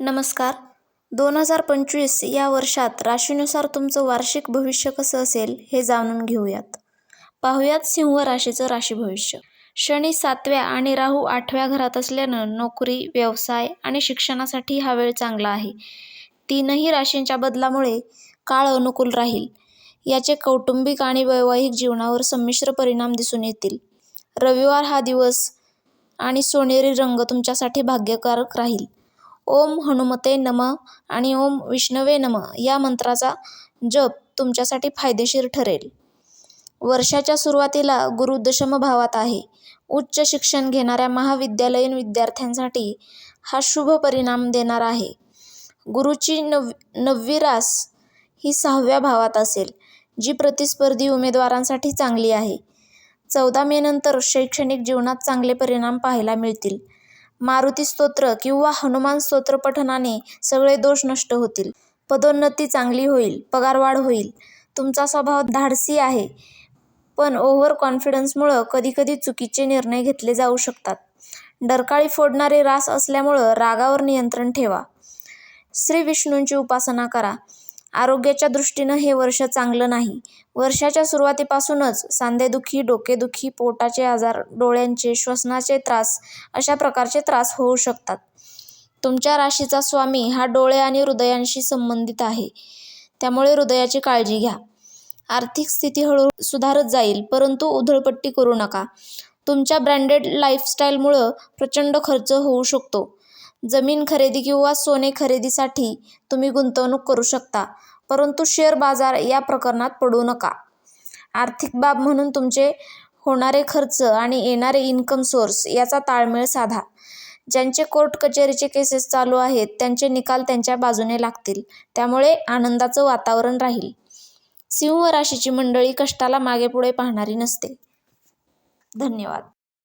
नमस्कार. दोन हजार पंचवीस या वर्षात राशीनुसार तुमचं वार्षिक भविष्य कसं असेल हे जाणून घेऊयात. पाहुयात सिंह राशीचं राशी भविष्य शनी सातव्या आणि राहू आठव्या घरात असल्यानं नोकरी व्यवसाय आणि शिक्षणासाठी हा वेळ चांगला आहे. तीनही राशींच्या बदलामुळे काळ अनुकूल राहील. याचे कौटुंबिक आणि वैवाहिक जीवनावर संमिश्र परिणाम दिसून येतील. रविवार हा दिवस आणि सोनेरी रंग तुमच्यासाठी भाग्यकारक राहील. ओम हनुमते नम आणि ओम विष्णवे नम या मंत्राचा जप तुमच्यासाठी फायदेशीर ठरेल. वर्षाच्या सुरुवातीला गुरु दशम भावात आहे. उच्च शिक्षण घेणाऱ्या महाविद्यालयीन विद्यार्थ्यांसाठी हा शुभ परिणाम देणार आहे. गुरुची नव नववी रास ही सहाव्या भावात असेल जी प्रतिस्पर्धी उमेदवारांसाठी चांगली आहे. चौदा मे नंतर शैक्षणिक जीवनात चांगले परिणाम पाहायला मिळतील. मारुती स्तोत्र किंवा हनुमान स्तोत्र पठणाने सगळे दोष नष्ट होतील. पदोन्नती चांगली होईल पगारवाढ होईल. तुमचा स्वभाव धाडसी आहे पण ओव्हर कॉन्फिडन्समुळं कधीकधी चुकीचे निर्णय घेतले जाऊ शकतात. डरकाळी फोडणारे रास असल्यामुळं रागावर नियंत्रण ठेवा. श्री विष्णूंची उपासना करा. आरोग्याच्या दृष्टीनं हे वर्ष चांगलं नाही. वर्षाच्या सुरुवातीपासूनच सांधेदुखी डोकेदुखी पोटाचे आजार डोळ्यांचे श्वसनाचे त्रास अशा प्रकारचे त्रास होऊ शकतात. तुमच्या राशीचा स्वामी हा डोळे आणि हृदयांशी संबंधित आहे. त्यामुळे हृदयाची काळजी घ्या. आर्थिक स्थिती हळूहळू सुधारत जाईल परंतु उधळपट्टी करू नका. तुमच्या ब्रँडेड लाईफस्टाईलमुळं प्रचंड खर्च होऊ शकतो. जमीन खरेदी किंवा सोने खरेदीसाठी तुम्ही गुंतवणूक करू शकता परंतु शेअर बाजार या प्रकरणात पडू नका. आर्थिक बाब म्हणून तुमचे होणारे खर्च आणि येणारे इन्कम सोर्स याचा ताळमेळ साधा. ज्यांचे कोर्ट कचेरीचे केसेस चालू आहेत त्यांचे निकाल त्यांच्या बाजूने लागतील त्यामुळे आनंदाचं वातावरण राहील. सिंह राशीची मंडळी कष्टाला मागेपुढे पाहणारी नसते. धन्यवाद.